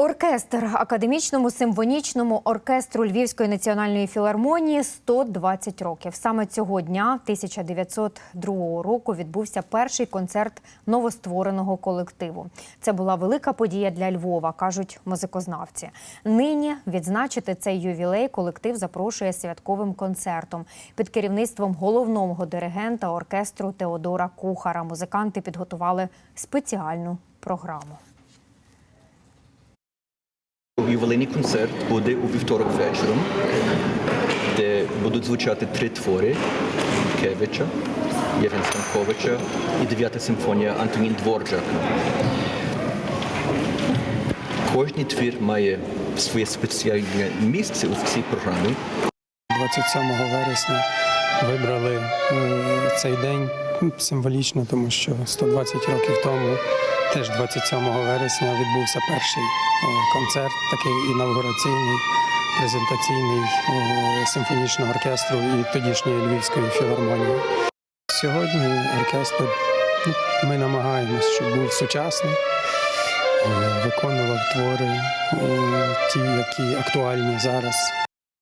Оркестр академічному симфонічному оркестру Львівської національної філармонії 120 років. Саме цього дня, 1902 року, відбувся перший концерт новоствореного колективу. Це була велика подія для Львова, кажуть музикознавці. Нині відзначити цей ювілей колектив запрошує святковим концертом під керівництвом головного диригента оркестру Теодора Кухара. Музиканти підготували спеціальну програму. Ювілейний концерт буде у вівторок вечором, де будуть звучати три твори Кевича, Євген Станковича і дев'ята симфонія Антонін Дворжак. Кожний твір має своє спеціальне місце у цій програмі. 27 вересня вибрали цей день символічно, тому що 120 років тому, теж 27 вересня, відбувся перший е, концерт, такий інавгураційний, презентаційний е, симфонічного оркестру і тодішньої Львівської філармонії. Сьогодні оркестр ну, ми намагаємось, щоб був сучасний, е, виконував твори, ті, які актуальні зараз.